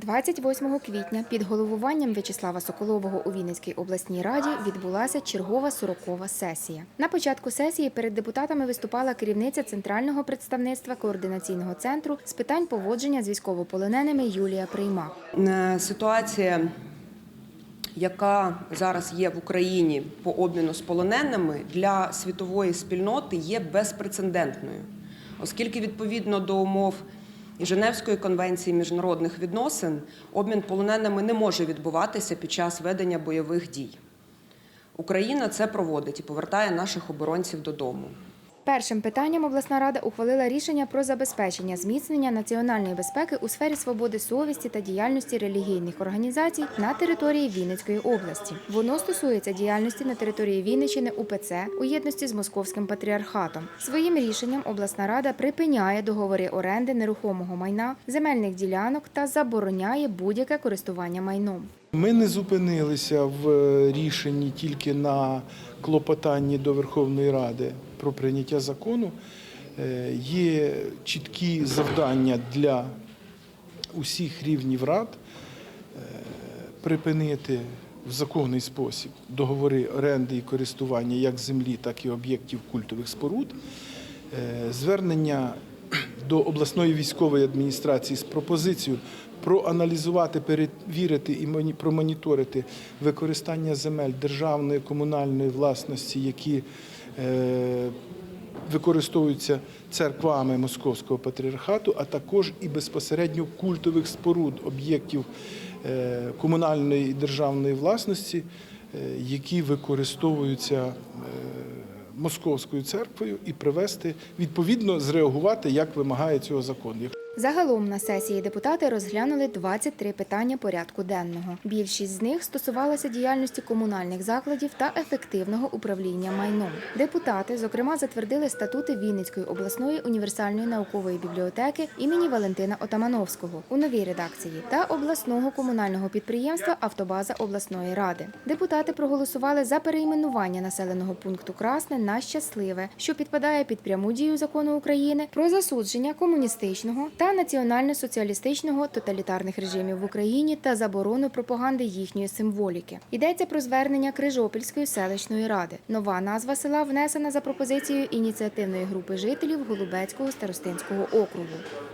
28 квітня під головуванням В'ячеслава Соколового у Вінницькій обласній раді відбулася чергова 40-ва сесія. На початку сесії перед депутатами виступала керівниця центрального представництва координаційного центру з питань поводження з військовополоненими Юлія Приймак. Е, Ситуація, яка зараз є в Україні по обміну з полоненими, для світової спільноти є безпрецедентною, оскільки відповідно до умов і Женевської конвенції міжнародних відносин обмін полоненими не може відбуватися під час ведення бойових дій. Україна це проводить і повертає наших оборонців додому. Першим питанням обласна рада ухвалила рішення про забезпечення зміцнення національної безпеки у сфері свободи совісті та діяльності релігійних організацій на території Вінницької області. Воно стосується діяльності на території Вінниччини УПЦ у єдності з московським патріархатом. Своїм рішенням обласна рада припиняє договори оренди нерухомого майна, земельних ділянок та забороняє будь-яке користування майном. Ми не зупинилися в е, рішенні тільки на клопотанні до Верховної Ради про прийняття закону. Е, Є чіткі завдання для усіх рівнів рад е, припинити в законний спосіб договори оренди і користування як землі, так і об'єктів культових споруд. Е, Звернення до обласної військової адміністрації з пропозицією проаналізувати, перевірити і промоніторити використання земель державної комунальної власності, які е, використовуються церквами Московського патріархату, а також і безпосередньо культових споруд об'єктів е, комунальної і державної власності, е, які використовуються Московською церквою, і привести відповідно зреагувати, як вимагає цього закон. Загалом на сесії депутати розглянули 23 питання порядку денного. Більшість з них стосувалася діяльності комунальних закладів та ефективного управління майном. Депутати, зокрема, затвердили статути Вінницької обласної універсальної наукової бібліотеки імені Валентина Отамановського у новій редакції та обласного комунального підприємства Автобаза обласної ради. Депутати проголосували за перейменування населеного пункту Красне на щасливе, що підпадає під пряму дію закону України про засудження комуністичного та національно-соціалістичного тоталітарних режимів в Україні та заборону пропаганди їхньої символіки. Йдеться про звернення Крижопільської селищної ради. Нова назва села внесена за пропозицією ініціативної групи жителів Голубецького старостинського округу.